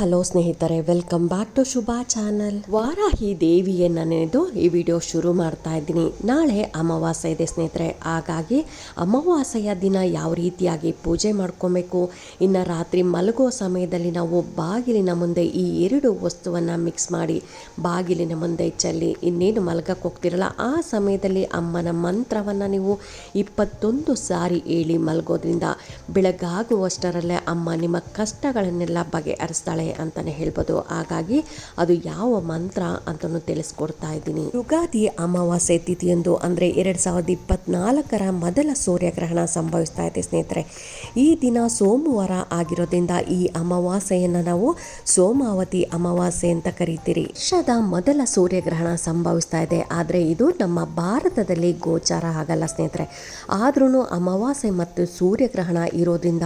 Hello ಸ್ನೇಹಿತರೆ welcome back to Shubha channel Varahi ದೇವಿಯನ್ನ ನೆನೆದು ಈ ವಿಡಿಯೋ ಶುರು ಮಾಡ್ತಾ ಇದ್ದೀನಿ. ನಾಳೆ ಅಮಾವಾಸ್ಯೆ ಇದೆ ಸ್ನೇಹಿತರೆ, ಹಾಗಾಗಿ ಅಮಾವಾಸ್ಯೆಯ ದಿನ ಯಾವ ರೀತಿಯಾಗಿ ಪೂಜೆ ಮಾಡ್ಕೊಬೇಕು, ಇನ್ನು ರಾತ್ರಿ ಮಲಗುವ ಸಮಯದಲ್ಲಿ ನಾವು ಬಾಗಿಲಿನ ಮುಂದೆ ಈ ಎರಡು ವಸ್ತುವನ್ನು ಮಿಕ್ಸ್ ಮಾಡಿ ಬಾಗಿಲಿನ ಮುಂದೆ ಚೆಲ್ಲಿ ಇನ್ನೇನು ಮಲಗಕ್ಕೆ ಹೋಗ್ತಿರಲ್ಲ, ಆ ಸಮಯದಲ್ಲಿ ಅಮ್ಮನ ಮಂತ್ರವನ್ನು ನೀವು ಇಪ್ಪತ್ತೊಂದು ಸಾರಿ ಹೇಳಿ ಮಲಗೋದ್ರಿಂದ ಬೆಳಗಾಗುವಷ್ಟರಲ್ಲೇ ಅಮ್ಮ ನಿಮ್ಮ ಕಷ್ಟಗಳನ್ನೆಲ್ಲ ಬಗೆಹರಿಸ್ತಾಳೆ. ಅಂತಲೇ ಹೇಳ್ಬೋದು. ಹಾಗಾಗಿ ಅದು ಯಾವ ಮಂತ್ರ ಅಂತಲೂ ತಿಳಿಸ್ಕೊಡ್ತಾ ಇದ್ದೀನಿ. ಯುಗಾದಿ ಅಮಾವಾಸ್ಯೆ ತಿಥಿಯೊಂದು ಅಂದರೆ ಎರಡು ಸಾವಿರದ ಇಪ್ಪತ್ನಾಲ್ಕರ ಮೊದಲ ಸೂರ್ಯಗ್ರಹಣ ಸಂಭವಿಸ್ತಾ ಇದೆ ಸ್ನೇಹಿತರೆ. ಈ ದಿನ ಸೋಮವಾರ ಆಗಿರೋದ್ರಿಂದ ಈ ಅಮಾವಾಸ್ಯೆಯನ್ನು ನಾವು ಸೋಮಾವತಿ ಅಮಾವಾಸ್ಯೆ ಅಂತ ಕರಿತೀರಿ. ವರ್ಷದ ಮೊದಲ ಸೂರ್ಯಗ್ರಹಣ ಸಂಭವಿಸ್ತಾ ಇದೆ. ಆದರೆ ಇದು ನಮ್ಮ ಭಾರತದಲ್ಲಿ ಗೋಚಾರ ಆಗಲ್ಲ ಸ್ನೇಹಿತರೆ. ಆದ್ರೂ ಅಮಾವಾಸ್ಯೆ ಮತ್ತು ಸೂರ್ಯಗ್ರಹಣ ಇರೋದ್ರಿಂದ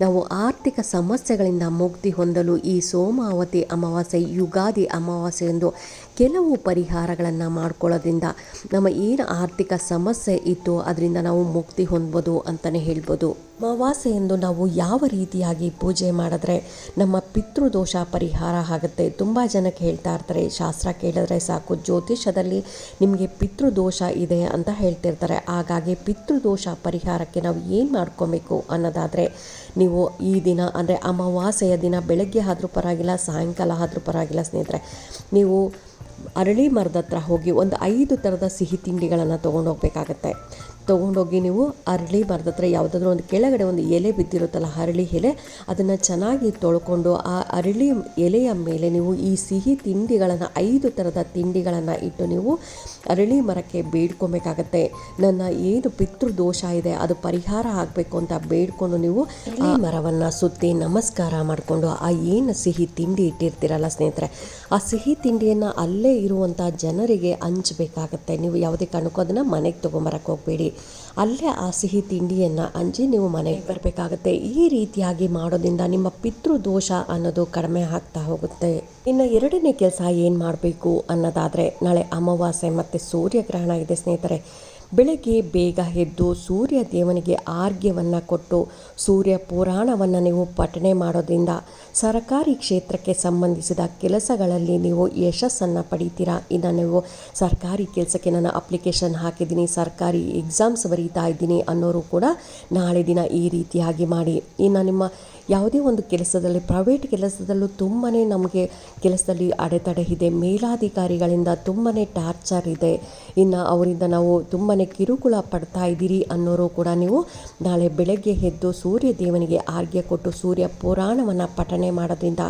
ನಾವು ಆರ್ಥಿಕ ಸಮಸ್ಯೆಗಳಿಂದ ಮುಕ್ತಿ ಹೊಂದಲು ಸೋಮಾವತಿ ಅಮಾವಾಸ್ಯೆ, ಯುಗಾದಿ ಅಮಾವಾಸ್ಯೆ ಎಂದು ಕೆಲವು ಪರಿಹಾರಗಳನ್ನು ಮಾಡ್ಕೊಳ್ಳೋದ್ರಿಂದ ನಮ್ಮ ಏನು ಆರ್ಥಿಕ ಸಮಸ್ಯೆ ಇತ್ತು ಅದರಿಂದ ನಾವು ಮುಕ್ತಿ ಹೊಂದ್ಬೋದು ಅಂತಲೇ ಹೇಳ್ಬೋದು. ಅಮಾವಾಸ್ಯೆ ಎಂದು ನಾವು ಯಾವ ರೀತಿಯಾಗಿ ಪೂಜೆ ಮಾಡಿದ್ರೆ ನಮ್ಮ ಪಿತೃದೋಷ ಪರಿಹಾರ ಆಗುತ್ತೆ? ತುಂಬ ಜನಕ್ಕೆ ಹೇಳ್ತಾ ಇರ್ತಾರೆ, ಶಾಸ್ತ್ರ ಕೇಳಿದ್ರೆ ಸಾಕು ಜ್ಯೋತಿಷದಲ್ಲಿ ನಿಮಗೆ ಪಿತೃದೋಷ ಇದೆ ಅಂತ ಹೇಳ್ತಿರ್ತಾರೆ. ಹಾಗಾಗಿ ಪಿತೃದೋಷ ಪರಿಹಾರಕ್ಕೆ ನಾವು ಏನು ಮಾಡ್ಕೊಬೇಕು ಅನ್ನೋದಾದರೆ, ನೀವು ಈ ದಿನ ಅಂದರೆ ಅಮಾವಾಸ್ಯೆಯ ದಿನ ಬೆಳಗ್ಗೆ ಆದರೂ ಪರವಾಗಿಲ್ಲ, ಸಾಯಂಕಾಲ ಆದರೂ ಪರವಾಗಿಲ್ಲ ಸ್ನೇಹಿತರೆ, ನೀವು ಅರಳಿ ಮರದ ಹತ್ರ ಹೋಗಿ ಒಂದು ಐದು ಥರದ ಸಿಹಿ ತಿಂಡಿಗಳನ್ನು ತೊಗೊಂಡೋಗ್ಬೇಕಾಗತ್ತೆ. ತೊಗೊಂಡೋಗಿ ನೀವು ಅರಳಿ ಮರದ ಹತ್ರ ಯಾವುದಾದ್ರೂ ಒಂದು ಕೆಳಗಡೆ ಒಂದು ಎಲೆ ಬಿದ್ದಿರುತ್ತಲ್ಲ, ಅರಳಿ ಎಲೆ, ಅದನ್ನು ಚೆನ್ನಾಗಿ ತೊಳ್ಕೊಂಡು ಆ ಅರಳಿ ಎಲೆಯ ಮೇಲೆ ನೀವು ಈ ಸಿಹಿ ತಿಂಡಿಗಳನ್ನು, ಐದು ಥರದ ತಿಂಡಿಗಳನ್ನು ಇಟ್ಟು ನೀವು ಅರಳಿ ಮರಕ್ಕೆ ಬೇಡ್ಕೊಬೇಕಾಗತ್ತೆ. ನನ್ನ ಏನು ಪಿತೃ ದೋಷ ಇದೆ, ಅದು ಪರಿಹಾರ ಆಗಬೇಕು ಅಂತ ಬೇಡ್ಕೊಂಡು ನೀವು ಅರಳಿ ಮರವನ್ನು ಸುತ್ತಿ ನಮಸ್ಕಾರ ಮಾಡಿಕೊಂಡು ಆ ಏನು ಸಿಹಿ ತಿಂಡಿ ಇಟ್ಟಿರ್ತೀರಲ್ಲ ಸ್ನೇಹಿತರೆ, ಆ ಸಿಹಿ ತಿಂಡಿಯನ್ನು ಅಲ್ಲೇ ಇರುವಂಥ ಜನರಿಗೆ ಹಂಚಬೇಕಾಗತ್ತೆ. ನೀವು ಯಾವುದೇ ಕಾರಣಕ್ಕೂ ಅದನ್ನು ಮನೆಗೆ ತೊಗೊಂಬರಕ್ಕೆ ಹೋಗಬೇಡಿ. ಅಲ್ಲೇ ಆ ಸಿಹಿ ತಿಂಡಿಯನ್ನು ಹಂಚಿ ನೀವು ಮನೆಗೆ ಬರಬೇಕಾಗುತ್ತೆ. ಈ ರೀತಿಯಾಗಿ ಮಾಡೋದ್ರಿಂದ ನಿಮ್ಮ ಪಿತೃ ದೋಷ ಅನ್ನೋದು ಕಡಿಮೆ ಆಗ್ತಾ ಹೋಗುತ್ತೆ. ಇನ್ನು ಎರಡನೇ ಕೆಲಸ ಏನು ಮಾಡಬೇಕು ಅನ್ನೋದಾದರೆ ನಾಳೆ ಅಮಾವಾಸ್ಯೆ ಮತ್ತು ಸೂರ್ಯಗ್ರಹಣ ಇದೆ ಸ್ನೇಹಿತರೆ. ಬೆಳಗ್ಗೆ ಬೇಗ ಎದ್ದು ಸೂರ್ಯ ದೇವನಿಗೆ ಆರ್ಘ್ಯವನ್ನು ಕೊಟ್ಟು ಸೂರ್ಯ ಪುರಾಣವನ್ನು ನೀವು ಪಠಣೆ ಮಾಡೋದ್ರಿಂದ ಸರ್ಕಾರಿ ಕ್ಷೇತ್ರಕ್ಕೆ ಸಂಬಂಧಿಸಿದ ಕೆಲಸಗಳಲ್ಲಿ ನೀವು ಯಶಸ್ಸನ್ನು ಪಡೀತೀರಾ? ಇನ್ನು ನೀವು ಸರ್ಕಾರಿ ಕೆಲಸಕ್ಕೆ ನಾನು ಅಪ್ಲಿಕೇಶನ್ ಹಾಕಿದ್ದೀನಿ, ಸರ್ಕಾರಿ ಎಕ್ಸಾಮ್ಸ್ ಬರೀತಾ ಇದ್ದೀನಿ ಅನ್ನೋರು ಕೂಡ ನಾಳೆ ದಿನ ಈ ರೀತಿಯಾಗಿ ಮಾಡಿ. ಇನ್ನು ನಿಮ್ಮ ಯಾವುದೇ ಒಂದು ಕೆಲಸದಲ್ಲಿ ಪ್ರೈವೇಟ್ ಕೆಲಸದಲ್ಲೂ ತುಂಬಾ ನಮಗೆ ಕೆಲಸದಲ್ಲಿ ಅಡೆತಡೆ ಇದೆ. ಮೇಲಾಧಿಕಾರಿಗಳಿಂದ ತುಂಬಾ ಟಾರ್ಚರ್ ಇದೆ. ಇನ್ನು ಅವರಿಂದ ನಾವು ತುಂಬಾ ಕಿರುಕುಳ ಪಡ್ತಾ ಇದ್ದೀರಿ ಅನ್ನೋರು ಕೂಡ ನೀವು ನಾಳೆ ಬೆಳಗ್ಗೆ ಎದ್ದು ಸೂರ್ಯ ದೇವನಿಗೆ ಆರ್ಘ್ಯ ಕೊಟ್ಟು ಸೂರ್ಯ ಪುರಾಣವನ್ನು ಪಠನೆ ಮಾಡೋದ್ರಿಂದ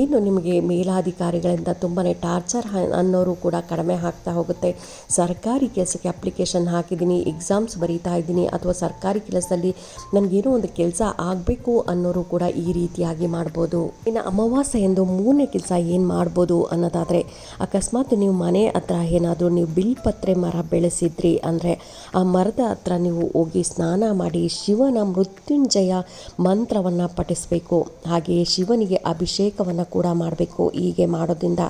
ಏನು ನಿಮಗೆ ಮೇಲಾಧಿಕಾರಿಗಳಿಂದ ತುಂಬಾ ಟಾರ್ಚರ್ ಅನ್ನೋರು ಕೂಡ ಕಡಿಮೆ ಆಗ್ತಾ ಹೋಗುತ್ತೆ. ಸರ್ಕಾರಿ ಕೆಲಸಕ್ಕೆ ಅಪ್ಲಿಕೇಶನ್ ಹಾಕಿದ್ದೀನಿ ಎಕ್ಸಾಮ್ಸ್ ಬರೀತಾ ಇದ್ದೀನಿ, ಅಥವಾ ಸರ್ಕಾರಿ ಕೆಲಸದಲ್ಲಿ ನನಗೇನೋ ಒಂದು ಕೆಲಸ ಆಗಬೇಕು ಅನ್ನೋರು ಕೂಡ ಈ ರೀತಿಯಾಗಿ ಮಾಡ್ಬೋದು. ಇನ್ನು ಅಮಾವಾಸ್ಯೆ ಎಂದು ಮೂರನೇ ಕೆಲಸ ಏನು ಮಾಡ್ಬೋದು ಅನ್ನೋದಾದರೆ, ಅಕಸ್ಮಾತ್ ನೀವು ಮನೆ ಹತ್ರ ಏನಾದರೂ ನೀವು ಬಿಲ್ಪತ್ರೆ ಮರ ಬೆಳೆಸಿದ್ರಿ ಅಂದರೆ, ಆ ಮರದ ಹತ್ರ ನೀವು ಹೋಗಿ ಸ್ನಾನ ಮಾಡಿ ಶಿವನ ಮೃತ್ಯುಂಜಯ ಮಂತ್ರವನ್ನು ಪಠಿಸಬೇಕು. ಹಾಗೆಯೇ ಶಿವನಿಗೆ ಅಭಿಷೇಕವನ್ನು ಕೂಡ ಮಾಡಬೇಕು. ಹೀಗೆ ಮಾಡೋದ್ರಿಂದ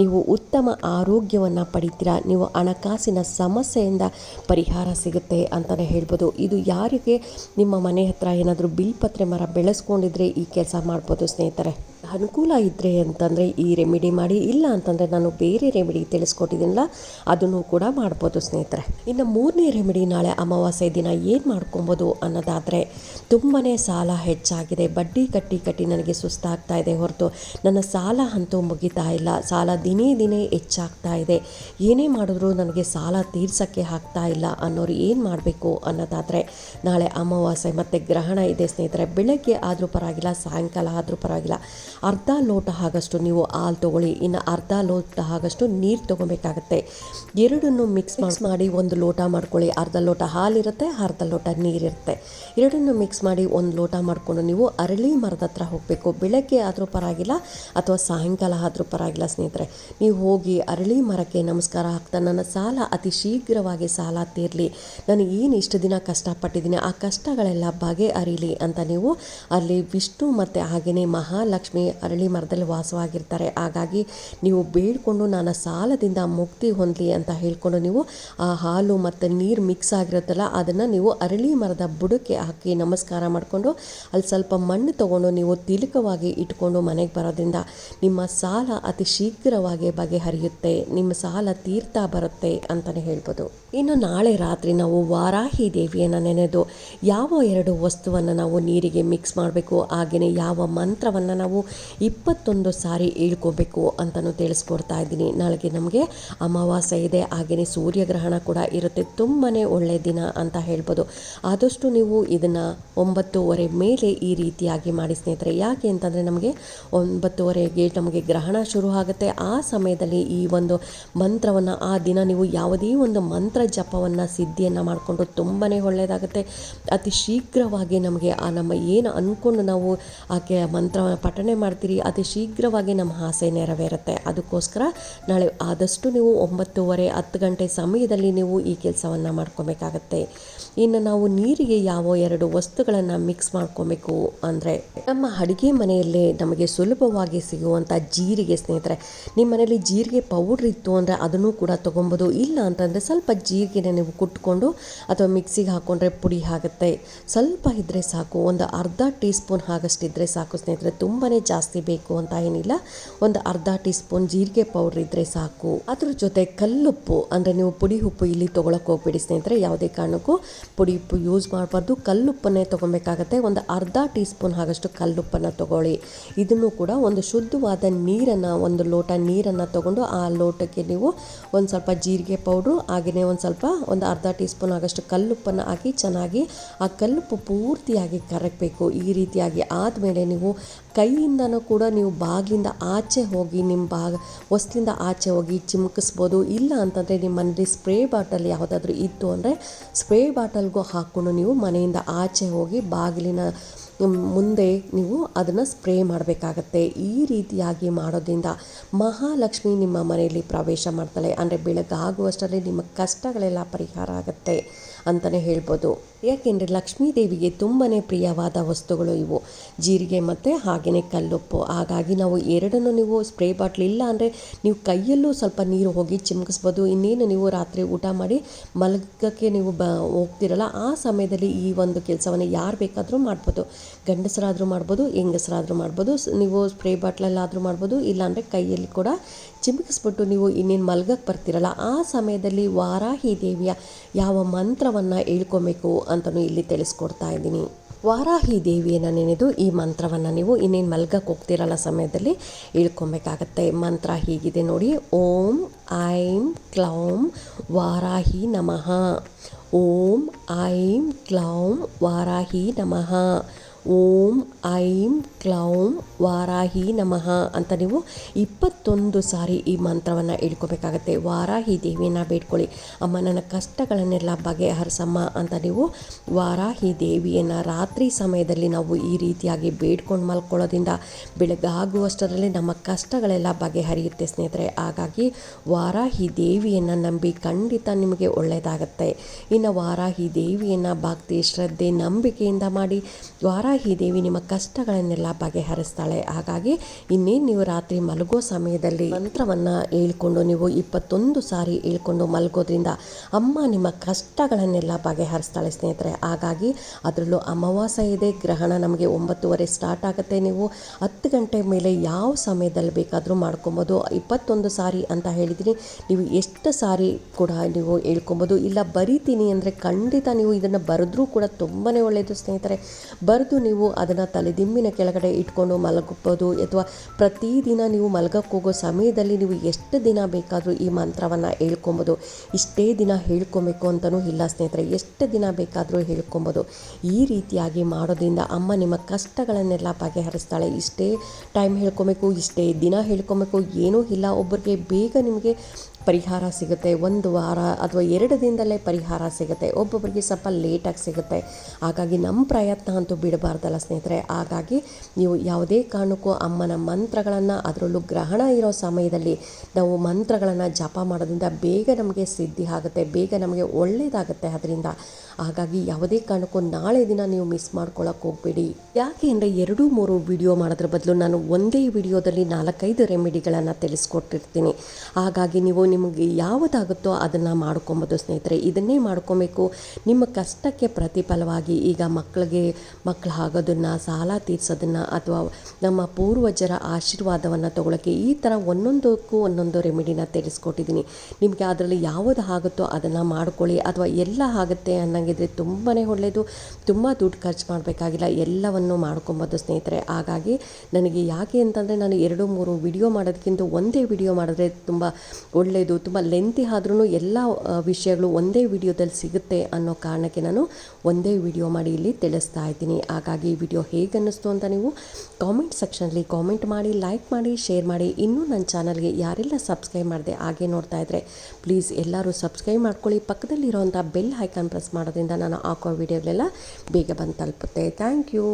ನೀವು ಉತ್ತಮ ಆರೋಗ್ಯವನ್ನು ಪಡಿತೀರಾ, ನೀವು ಹಣಕಾಸಿನ ಸಮಸ್ಯೆಯಿಂದ ಪರಿಹಾರ ಸಿಗುತ್ತೆ ಅಂತಲೇ ಹೇಳ್ಬೋದು. ಇದು ಯಾರಿಗೆ ನಿಮ್ಮ ಮನೆ ಹತ್ರ ಏನಾದರೂ ಬಿಲ್ಪತ್ರೆ ಮರ ಬೆಳೆಸ್ಕೊಂಡಿದ್ರೆ ಈ ಕೆಲಸ ಮಾಡ್ಬೋದು ಸ್ನೇಹಿತರೆ. ಅನುಕೂಲ ಇದ್ದರೆ ಅಂತಂದರೆ ಈ ರೆಮಿಡಿ ಮಾಡಿ, ಇಲ್ಲ ಅಂತಂದರೆ ನಾನು ಬೇರೆ ರೆಮಿಡಿ ತಿಳಿಸ್ಕೊಟ್ಟಿದ್ದೀನಲ್ಲ, ಅದನ್ನು ಕೂಡ ಮಾಡ್ಬೋದು ಸ್ನೇಹಿತರೆ. ಇನ್ನು ಮೂರನೇ ರೆಮಿಡಿ ನಾಳೆ ಅಮಾವಾಸ್ಯೆ ದಿನ ಏನು ಮಾಡ್ಕೊಬೋದು ಅನ್ನೋದಾದರೆ ತುಂಬಾ ಸಾಲ ಹೆಚ್ಚಾಗಿದೆ. ಬಡ್ಡಿ ಕಟ್ಟಿ ಕಟ್ಟಿ ನನಗೆ ಸುಸ್ತಾಗ್ತಾ ಇದೆ ಹೊರತು ನನ್ನ ಸಾಲ ಅಂತೂ ಮುಗಿತಾ ಇಲ್ಲ. ಸಾಲ ದಿನೇ ದಿನೇ ಹೆಚ್ಚಾಗ್ತಾ ಇದೆ. ಏನೇ ಮಾಡಿದ್ರೂ ನನಗೆ ಸಾಲ ತೀರ್ಸೋಕ್ಕೆ ಆಗ್ತಾ ಇಲ್ಲ ಅನ್ನೋರು ಏನು ಮಾಡಬೇಕು ಅನ್ನೋದಾದರೆ ನಾಳೆ ಅಮಾವಾಸ್ಯೆ ಮತ್ತು ಗ್ರಹಣ ಇದೆ ಸ್ನೇಹಿತರೆ. ಬೆಳಗ್ಗೆ ಆದರೂ ಪರವಾಗಿಲ್ಲ, ಸಾಯಂಕಾಲ ಆದರೂ ಪರವಾಗಿಲ್ಲ. ಅರ್ಧ ಲೋಟ ಆಗಷ್ಟು ನೀವು ಹಾಲು ತೊಗೊಳ್ಳಿ ಇನ್ನು ಅರ್ಧ ಲೋಟ ಆಗಷ್ಟು ನೀರು ತೊಗೊಬೇಕಾಗತ್ತೆ. ಎರಡನ್ನು ಮಿಕ್ಸ್ ಮಾಡಿ ಒಂದು ಲೋಟ ಮಾಡ್ಕೊಳ್ಳಿ. ಅರ್ಧ ಲೋಟ ಹಾಲಿರುತ್ತೆ ಅರ್ಧ ಲೋಟ ನೀರಿರುತ್ತೆ ಎರಡನ್ನು ಮಿಕ್ಸ್ ಮಾಡಿ ಒಂದು ಲೋಟ ಮಾಡಿಕೊಂಡು ನೀವು ಅರಳಿ ಮರದ ಹತ್ರ ಹೋಗಬೇಕು. ಬೆಳಗ್ಗೆ ಆದರೂ ಪರವಾಗಿಲ್ಲ ಅಥವಾ ಸಾಯಂಕಾಲ ಆದರೂ ಪರವಾಗಿಲ್ಲ ಸ್ನೇಹಿತರೆ. ನೀವು ಹೋಗಿ ಅರಳಿ ಮರಕ್ಕೆ ನಮಸ್ಕಾರ ಹಾಕ್ತಾ ನನ್ನ ಸಾಲ ಅತಿ ಶೀಘ್ರವಾಗಿ ಸಾಲ ತೀರಲಿ. ನಾನು ಏನು ಇಷ್ಟು ದಿನ ಕಷ್ಟಪಟ್ಟಿದ್ದೀನಿ ಆ ಕಷ್ಟಗಳೆಲ್ಲ ಬಗೆ ಅರಿಲಿ ಅಂತ ನೀವು ಅಲ್ಲಿ ವಿಷ್ಣು ಮತ್ತು ಹಾಗೆಯೇ ಮಹಾಲಕ್ಷ್ಮಿ ಮಹಾಲಕ್ಷ್ಮಿ ಅರಳಿ ಮರದಲ್ಲಿ ವಾಸವಾಗಿರ್ತಾರೆ. ಹಾಗಾಗಿ ನೀವು ಬೇಡಿಕೊಂಡು ನಾನು ಸಾಲದಿಂದ ಮುಕ್ತಿ ಹೊಂದಲಿ ಅಂತ ಹೇಳ್ಕೊಂಡು ನೀವು ಆ ಹಾಲು ಮತ್ತು ನೀರು ಮಿಕ್ಸ್ ಆಗಿರುತ್ತಲ್ಲ, ಅದನ್ನು ನೀವು ಅರಳಿ ಮರದ ಬುಡಕ್ಕೆ ಹಾಕಿ ನಮಸ್ಕಾರ ಮಾಡಿಕೊಂಡು ಅಲ್ಲಿ ಸ್ವಲ್ಪ ಮಣ್ಣು ತಗೊಂಡು ನೀವು ತಿಲಕವಾಗಿ ಇಟ್ಕೊಂಡು ಮನೆಗೆ ಬರೋದ್ರಿಂದ ನಿಮ್ಮ ಸಾಲ ಅತಿ ಶೀಘ್ರವಾಗಿ ಬಗೆಹರಿಯುತ್ತೆ, ನಿಮ್ಮ ಸಾಲ ತೀರ್ತಾ ಬರುತ್ತೆ ಅಂತಲೇ ಹೇಳ್ಬೋದು. ಇನ್ನು ನಾಳೆ ರಾತ್ರಿ ನಾವು ವಾರಾಹಿ ದೇವಿಯನ್ನು ನೆನೆದು ಯಾವ ಎರಡು ವಸ್ತುವನ್ನು ನಾವು ನೀರಿಗೆ ಮಿಕ್ಸ್ ಮಾಡಬೇಕು ಹಾಗೆಯೇ ಯಾವ ಮಂತ್ರವನ್ನು ನಾವು ಇಪ್ಪತ್ತೊಂದು ಸಾರಿ ಹೇಳ್ಕೋಬೇಕು ಅಂತಲೂ ತಿಳಿಸ್ಕೊಡ್ತಾ ಇದ್ದೀನಿ. ನಾಳೆಗೆ ನಮಗೆ ಅಮಾವಾಸ್ಯೆ ಇದೆ. ಹಾಗೆಯೇ ಸೂರ್ಯಗ್ರಹಣ ಕೂಡ ಇರುತ್ತೆ. ತುಂಬಾ ಒಳ್ಳೆಯ ದಿನ ಅಂತ ಹೇಳ್ಬೋದು. ಆದಷ್ಟು ನೀವು ಇದನ್ನು ಒಂಬತ್ತುವರೆ ಮೇಲೆ ಈ ರೀತಿಯಾಗಿ ಮಾಡಿ ಸ್ನೇಹಿತರೆ. ಯಾಕೆ ಅಂತಂದರೆ ನಮಗೆ ಒಂಬತ್ತುವರೆಗೆ ನಮಗೆ ಗ್ರಹಣ ಶುರು ಆಗುತ್ತೆ. ಆ ಸಮಯದಲ್ಲಿ ಈ ಒಂದು ಮಂತ್ರವನ್ನು, ಆ ದಿನ ನೀವು ಯಾವುದೇ ಒಂದು ಮಂತ್ರ ಜಪವನ್ನು, ಸಿದ್ಧಿಯನ್ನು ಮಾಡಿಕೊಂಡು ತುಂಬಾ ಒಳ್ಳೆಯದಾಗುತ್ತೆ. ಅತಿ ಶೀಘ್ರವಾಗಿ ನಮಗೆ ಆ ನಮ್ಮ ಏನು ಅಂದ್ಕೊಂಡು ನಾವು ಆಕೆ ಮಂತ್ರ ಪಠಣೆ ಮಾಡ್ತೀರಿ, ಅತಿ ಶೀಘ್ರವಾಗಿ ನಮ್ಮ ಆಸೆ ನೆರವೇರುತ್ತೆ. ಅದಕ್ಕೋಸ್ಕರ ನಾಳೆ ಆದಷ್ಟು ನೀವು ಒಂಬತ್ತುವರೆ, ಹತ್ತು ಗಂಟೆ ಸಮಯದಲ್ಲಿ ನೀವು ಈ ಕೆಲಸವನ್ನು ಮಾಡ್ಕೋಬೇಕಾಗತ್ತೆ. ಇನ್ನು ನಾವು ನೀರಿಗೆ ಯಾವ ಎರಡು ವಸ್ತುಗಳನ್ನು ಮಿಕ್ಸ್ ಮಾಡ್ಕೊಬೇಕು ಅಂದರೆ, ನಮ್ಮ ಅಡುಗೆ ಮನೆಯಲ್ಲೇ ನಮಗೆ ಸುಲಭವಾಗಿ ಸಿಗುವಂಥ ಜೀರಿಗೆ ಸ್ನೇಹಿತರೆ ನಿಮ್ಮ ಮನೇಲಿ ಜೀರಿಗೆ ಪೌಡ್ರ್ ಇತ್ತು ಅಂದರೆ ಅದನ್ನು ಕೂಡ ತೊಗೊಬೋದು. ಇಲ್ಲ ಅಂತಂದರೆ ಸ್ವಲ್ಪ ಜೀರಿಗೆನ ನೀವು ಕುಟ್ಕೊಂಡು ಅಥವಾ ಮಿಕ್ಸಿಗೆ ಹಾಕ್ಕೊಂಡ್ರೆ ಪುಡಿ ಆಗುತ್ತೆ. ಸ್ವಲ್ಪ ಇದ್ದರೆ ಸಾಕು, ಒಂದು ಅರ್ಧ ಟೀ ಸ್ಪೂನ್ ಆಗಷ್ಟಿದ್ರೆ ಸಾಕು ಸ್ನೇಹಿತರೆ. ತುಂಬಾ ಜಾಸ್ತಿ ಬೇಕು ಅಂತ ಏನಿಲ್ಲ. ಒಂದು ಅರ್ಧ ಟೀ ಸ್ಪೂನ್ ಜೀರಿಗೆ ಪೌಡ್ರ್ ಇದ್ದರೆ ಸಾಕು. ಅದ್ರ ಜೊತೆ ಕಲ್ಲುಪ್ಪು, ಅಂದರೆ ನೀವು ಪುಡಿ ಉಪ್ಪು ಇಲ್ಲಿ ತೊಗೊಳಕ್ಕೆ ಹೋಗ್ಬೇಡಿ ಸ್ನೇಹಿತರೆ, ಯಾವುದೇ ಕಾರಣಕ್ಕೂ. ಪುಡಿ ಉಪ್ಪು ಯೂಸ್ ಮಾಡಬಾರ್ದು. ಕಲ್ಲುಪ್ಪನ್ನೇ ತೊಗೊಬೇಕಾಗತ್ತೆ. ಒಂದು ಅರ್ಧ ಟೀ ಸ್ಪೂನ್ ಆಗಷ್ಟು ಕಲ್ಲುಪ್ಪನ್ನು ತೊಗೊಳ್ಳಿ. ಇದನ್ನು ಕೂಡ ಒಂದು ಶುದ್ಧವಾದ ನೀರನ್ನು, ಒಂದು ಲೋಟ ನೀರನ್ನು ತಗೊಂಡು ಆ ಲೋಟಕ್ಕೆ ನೀವು ಒಂದು ಸ್ವಲ್ಪ ಜೀರಿಗೆ ಪೌಡ್ರು ಹಾಗೆಯೇ ಒಂದು ಸ್ವಲ್ಪ ಒಂದು ಅರ್ಧ ಟೀ ಸ್ಪೂನ್ ಆಗಷ್ಟು ಕಲ್ಲುಪ್ಪನ್ನು ಹಾಕಿ ಚೆನ್ನಾಗಿ ಆ ಕಲ್ಲುಪ್ಪು ಪೂರ್ತಿಯಾಗಿ ಕರಗಬೇಕು. ಈ ರೀತಿಯಾಗಿ ಆದಮೇಲೆ ನೀವು ಕೈಯಿಂದನೂ ಕೂಡ ನೀವು ಬಾಗಿಲಿಂದ ಆಚೆ ಹೋಗಿ, ನಿಮ್ಮ ಬಾಗ ಹೊಸ್ಲಿಂದ ಆಚೆ ಹೋಗಿ ಚಿಮುಕಿಸ್ಬೋದು. ಇಲ್ಲ ಅಂತಂದರೆ ನಿಮ್ಮ ಮನೇಲಿ ಸ್ಪ್ರೇ ಬಾಟಲ್ ಯಾವುದಾದ್ರೂ ಇತ್ತು ಅಂದರೆ ಸ್ಪ್ರೇ ಬಾಟಲ್ಗೂ ಹಾಕ್ಕೊಂಡು ನೀವು ಮನೆಯಿಂದ ಆಚೆ ಹೋಗಿ ಬಾಗಿಲಿನ ಮುಂದೆ ನೀವು ಅದನ್ನು ಸ್ಪ್ರೇ ಮಾಡಬೇಕಾಗತ್ತೆ. ಈ ರೀತಿಯಾಗಿ ಮಾಡೋದ್ರಿಂದ ಮಹಾಲಕ್ಷ್ಮಿ ನಿಮ್ಮ ಮನೆಯಲ್ಲಿ ಪ್ರವೇಶ ಮಾಡ್ತಾಳೆ. ಅಂದರೆ ಬೆಳಗಾಗುವಷ್ಟರಲ್ಲಿ ನಿಮ್ಮ ಕಷ್ಟಗಳೆಲ್ಲ ಪರಿಹಾರ ಆಗುತ್ತೆ ಅಂತಲೇ ಹೇಳ್ಬೋದು. ಯಾಕೆಂದರೆ ಲಕ್ಷ್ಮೀ ದೇವಿಗೆ ತುಂಬಾ ಪ್ರಿಯವಾದ ವಸ್ತುಗಳು ಇವು. ಜೀರಿಗೆ ಮತ್ತು ಹಾಗೆಯೇ ಕಲ್ಲುಪ್ಪು. ಹಾಗಾಗಿ ನಾವು ಎರಡನ್ನು ನೀವು ಸ್ಪ್ರೇ ಬಾಟ್ಲ್ ಇಲ್ಲ ಅಂದರೆ ನೀವು ಕೈಯಲ್ಲೂ ಸ್ವಲ್ಪ ನೀರು ಹೋಗಿ ಚಿಮುಕಿಸ್ಬೋದು. ಇನ್ನೇನು ನೀವು ರಾತ್ರಿ ಊಟ ಮಾಡಿ ಮಲಗಕ್ಕೆ ನೀವು ಬ, ಹೋಗ್ತಿರಲ್ಲ, ಆ ಸಮಯದಲ್ಲಿ ಈ ಒಂದು ಕೆಲಸವನ್ನು ಯಾರು ಬೇಕಾದರೂ ಮಾಡ್ಬೋದು. ಗಂಡಸರಾದರೂ ಮಾಡ್ಬೋದು, ಹೆಂಗಸರಾದರೂ ಮಾಡ್ಬೋದು. ನೀವು ಸ್ಪ್ರೇ ಬಾಟ್ಲಲ್ಲಾದರೂ ಮಾಡ್ಬೋದು, ಇಲ್ಲಾಂದರೆ ಕೈಯಲ್ಲಿ ಕೂಡ ಚಿಮುಕಿಸ್ಬಿಟ್ಟು ನೀವು ಇನ್ನೇನು ಮಲ್ಗಕ್ಕೆ ಬರ್ತಿರಲ್ಲ, ಆ ಸಮಯದಲ್ಲಿ ವಾರಾಹಿ ದೇವಿಯ ಯಾವ ಮಂತ್ರವನ್ನು ಹೇಳ್ಕೊಬೇಕು ಅಂತಲೂ ಇಲ್ಲಿ ತಿಳಿಸ್ಕೊಡ್ತಾ ಇದ್ದೀನಿ. ವಾರಾಹಿ ದೇವಿಯನ್ನು ನೆನೆದು ಈ ಮಂತ್ರವನ್ನು ನೀವು ಇನ್ನೇನು ಮಲ್ಗಕ್ಕೆ ಹೋಗ್ತಿರಲ್ಲ ಸಮಯದಲ್ಲಿ ಹೇಳ್ಕೊಬೇಕಾಗತ್ತೆ. ಮಂತ್ರ ಹೀಗಿದೆ ನೋಡಿ, ಓಂ ಐಂ ಕ್ಲೌಂ ವಾರಾಹಿ ನಮಃ. ಓಂ ಐಂ ಕ್ಲೌಂ ವಾರಾಹಿ ನಮಃ. ಓಂ, ಐಂ, ಕ್ಲೌಂ, ವಾರಾಹಿ ನಮಃ ಅಂತ ನೀವು ಇಪ್ಪತ್ತೊಂದು ಸಾರಿ ಈ ಮಂತ್ರವನ್ನು ಹೇಳ್ಕೊಬೇಕಾಗತ್ತೆ. ವಾರಾಹಿ ದೇವಿಯನ್ನು ಬೇಡ್ಕೊಳ್ಳಿ. ಅಮ್ಮ, ನನ್ನ ಕಷ್ಟಗಳನ್ನೆಲ್ಲ ಬಗೆಹರಿಸಮ್ಮ ಅಂತ ನೀವು ವಾರಾಹಿ ದೇವಿಯನ್ನು ರಾತ್ರಿ ಸಮಯದಲ್ಲಿ ನಾವು ಈ ರೀತಿಯಾಗಿ ಬೇಡ್ಕೊಂಡು ಮಲ್ಕೊಳ್ಳೋದ್ರಿಂದ ಬೆಳಗಾಗುವಷ್ಟರಲ್ಲಿ ನಮ್ಮ ಕಷ್ಟಗಳೆಲ್ಲ ಬಗೆಹರಿಯುತ್ತೆ ಸ್ನೇಹಿತರೆ. ಹಾಗಾಗಿ ವಾರಾಹಿ ದೇವಿಯನ್ನು ನಂಬಿ ಖಂಡಿತ ನಿಮಗೆ ಒಳ್ಳೆಯದಾಗತ್ತೆ. ಇನ್ನು ವಾರಾಹಿ ದೇವಿಯನ್ನು ಭಕ್ತಿ, ಶ್ರದ್ಧೆ, ನಂಬಿಕೆಯಿಂದ ಮಾಡಿ ವಾರಾಹಿ ದೇವಿ ನಿಮ್ಮ ಕಷ್ಟಗಳನ್ನೆಲ್ಲ ಬಗೆಹರಿಸ್ತಾಳೆ. ಹಾಗಾಗಿ ಇನ್ನೇನು ನೀವು ರಾತ್ರಿ ಮಲಗೋ ಸಮಯದಲ್ಲಿ ಮಂತ್ರವನ್ನು ಹೇಳ್ಕೊಂಡು, ನೀವು ಇಪ್ಪತ್ತೊಂದು ಸಾರಿ ಹೇಳ್ಕೊಂಡು ಮಲಗೋದ್ರಿಂದ ಅಮ್ಮ ನಿಮ್ಮ ಕಷ್ಟಗಳನ್ನೆಲ್ಲ ಬಗೆಹರಿಸ್ತಾಳೆ ಸ್ನೇಹಿತರೆ. ಹಾಗಾಗಿ ಅದರಲ್ಲೂ ಅಮಾವಾಸ್ಯೆ ಇದೆ, ಗ್ರಹಣ ನಮಗೆ ಒಂಬತ್ತುವರೆ ಸ್ಟಾರ್ಟ್ ಆಗುತ್ತೆ. ನೀವು ಹತ್ತು ಗಂಟೆ ಮೇಲೆ ಯಾವ ಸಮಯದಲ್ಲಿ ಬೇಕಾದರೂ ಮಾಡ್ಕೊಬೋದು. ಇಪ್ಪತ್ತೊಂದು ಸಾರಿ ಅಂತ ಹೇಳಿದ್ದೀನಿ. ನೀವು ಎಷ್ಟು ಸಾರಿ ಕೂಡ ನೀವು ಹೇಳ್ಕೊಬೋದು. ಇಲ್ಲ, ಬರಿತೀನಿ ಅಂದರೆ ಖಂಡಿತ ನೀವು ಇದನ್ನು ಬರೆದ್ರೂ ಕೂಡ ತುಂಬಾ ಒಳ್ಳೆಯದು ಸ್ನೇಹಿತರೆ. ಬರೆದು ನೀವು ಅದನ್ನು ತಲೆದಿಂಬಿನ ಕೆಳಗಡೆ ಇಟ್ಕೊಂಡು ಮಲಗಬಹುದು ಅಥವಾ ಪ್ರತಿದಿನ ನೀವು ಮಲಗಕ್ಕೆ ಹೋಗೋ ಸಮಯದಲ್ಲಿ ನೀವು ಎಷ್ಟು ದಿನ ಬೇಕಾದರೂ ಈ ಮಂತ್ರವನ್ನು ಹೇಳ್ಕೊಬೋದು. ಇಷ್ಟೇ ದಿನ ಹೇಳ್ಕೊಬೇಕು ಅಂತಲೂ ಇಲ್ಲ ಸ್ನೇಹಿತರೆ. ಎಷ್ಟು ದಿನ ಬೇಕಾದರೂ ಹೇಳ್ಕೊಬೋದು. ಈ ರೀತಿಯಾಗಿ ಮಾಡೋದ್ರಿಂದ ಅಮ್ಮ ನಿಮ್ಮ ಕಷ್ಟಗಳನ್ನೆಲ್ಲ ಬಗೆಹರಿಸ್ತಾಳೆ. ಇಷ್ಟೇ ಟೈಮ್ ಹೇಳ್ಕೊಬೇಕು, ಇಷ್ಟೇ ದಿನ ಹೇಳ್ಕೊಬೇಕು, ಏನೂ ಇಲ್ಲ. ಒಬ್ಬರಿಗೆ ಬೇಗ ನಿಮಗೆ ಪರಿಹಾರ ಸಿಗುತ್ತೆ. ಒಂದು ವಾರ ಅಥವಾ ಎರಡು ದಿನದಲ್ಲೇ ಪರಿಹಾರ ಸಿಗುತ್ತೆ. ಒಬ್ಬೊಬ್ಬರಿಗೆ ಸ್ವಲ್ಪ ಲೇಟಾಗಿ ಸಿಗುತ್ತೆ. ಹಾಗಾಗಿ ನಮ್ಮ ಪ್ರಯತ್ನ ಅಂತೂ ಬಿಡಬಾರ್ದಲ್ಲ ಸ್ನೇಹಿತರೆ. ಹಾಗಾಗಿ ನೀವು ಯಾವುದೇ ಕಾರಣಕ್ಕೂ ಅಮ್ಮನ ಮಂತ್ರಗಳನ್ನು ಅದರಲ್ಲೂ ಗ್ರಹಣ ಇರೋ ಸಮಯದಲ್ಲಿ ನಾವು ಮಂತ್ರಗಳನ್ನು ಜಪ ಮಾಡೋದ್ರಿಂದ ಬೇಗ ನಮಗೆ ಸಿದ್ಧಿ ಆಗುತ್ತೆ. ಬೇಗ ನಮಗೆ ಒಳ್ಳೆಯದಾಗುತ್ತೆ ಅದರಿಂದ. ಹಾಗಾಗಿ ಯಾವುದೇ ಕಾರಣಕ್ಕೂ ನಾಳೆ ದಿನ ನೀವು ಮಿಸ್ ಮಾಡ್ಕೊಳ್ಳೋಕೆ ಹೋಗಬೇಡಿ. ಯಾಕೆ ಅಂದರೆ ಎರಡು ಮೂರು ವಿಡಿಯೋ ಮಾಡೋದ್ರ ಬದಲು ನಾನು ಒಂದೇ ವಿಡಿಯೋದಲ್ಲಿ ನಾಲ್ಕೈದು ರೆಮಿಡಿಗಳನ್ನು ತಿಳಿಸ್ಕೊಟ್ಟಿರ್ತೀನಿ. ಹಾಗಾಗಿ ನೀವು ನಿಮಗೆ ಯಾವುದಾಗುತ್ತೋ ಅದನ್ನು ಮಾಡ್ಕೊಬೋದು ಸ್ನೇಹಿತರೆ. ಇದನ್ನೇ ಮಾಡ್ಕೊಬೇಕು. ನಿಮ್ಮ ಕಷ್ಟಕ್ಕೆ ಪ್ರತಿಫಲವಾಗಿ ಈಗ ಮಕ್ಕಳಿಗೆ ಮಕ್ಕಳು ಆಗೋದನ್ನು, ಸಾಲ ತೀರಿಸೋದನ್ನು ಅಥವಾ ನಮ್ಮ ಪೂರ್ವಜರ ಆಶೀರ್ವಾದವನ್ನು ತಗೊಳ್ಳೋಕ್ಕೆ ಈ ಥರ ಒಂದೊಂದಕ್ಕೂ ಒಂದೊಂದು ರೆಮಿಡಿನ ತಿಳಿಸ್ಕೊಟ್ಟಿದ್ದೀನಿ ನಿಮಗೆ ಅದರಲ್ಲಿ ಯಾವುದು ಆಗುತ್ತೋ ಅದನ್ನು ಮಾಡ್ಕೊಳ್ಳಿ. ಅಥವಾ ಎಲ್ಲ ಆಗುತ್ತೆ ಅನ್ನಂಗಿದ್ರೆ ತುಂಬಾ ಒಳ್ಳೆಯದು ತುಂಬ ದುಡ್ಡು ಖರ್ಚು ಮಾಡಬೇಕಾಗಿಲ್ಲ. ಎಲ್ಲವನ್ನು ಮಾಡ್ಕೊಬೋದು ಸ್ನೇಹಿತರೆ. ಹಾಗಾಗಿ ನನಗೆ ಯಾಕೆ ಅಂತಂದರೆ ನಾನು ಎರಡು, ಮೂರು ವಿಡಿಯೋ ಮಾಡೋದಕ್ಕಿಂತ ಒಂದೇ ವಿಡಿಯೋ ಮಾಡಿದ್ರೆ ತುಂಬ ಒಳ್ಳೆಯದು, ತುಂಬ ಲೆಂತಿ ಆದ್ರೂ ಎಲ್ಲ ವಿಷಯಗಳು ಒಂದೇ ವಿಡಿಯೋದಲ್ಲಿ ಸಿಗುತ್ತೆ ಅನ್ನೋ ಕಾರಣಕ್ಕೆ ನಾನು ಒಂದೇ ವಿಡಿಯೋ ಮಾಡಿ ಇಲ್ಲಿ ತಿಳಿಸ್ತಾ ಇದ್ದೀನಿ. ಹಾಗಾಗಿ ಈ ವಿಡಿಯೋ ಹೇಗೆ ಅನ್ನಿಸ್ತು ಅಂತ ನೀವು ಕಾಮೆಂಟ್ ಸೆಕ್ಷನಲ್ಲಿ ಕಾಮೆಂಟ್ ಮಾಡಿ ಲೈಕ್ ಮಾಡಿ ಶೇರ್ ಮಾಡಿ. ಇನ್ನೂ ನನ್ನ ಚಾನಲ್ಗೆ ಯಾರೆಲ್ಲ ಸಬ್ಸ್ಕ್ರೈಬ್ ಮಾಡಿದೆ ಹಾಗೆ ನೋಡ್ತಾ ಇದ್ದರೆ ಪ್ಲೀಸ್ ಎಲ್ಲರೂ ಸಬ್ಸ್ಕ್ರೈಬ್ ಮಾಡ್ಕೊಳ್ಳಿ. ಪಕ್ಕದಲ್ಲಿರೋಂಥ ಬೆಲ್ ಐಕಾನ್ ಪ್ರೆಸ್ ಮಾಡೋದ್ರಿಂದ ನಾನು ಹಾಕೋ ವಿಡಿಯೋಗಳೆಲ್ಲ ಬೇಗ ಬಂದು ತಲುಪುತ್ತೆ. Thank you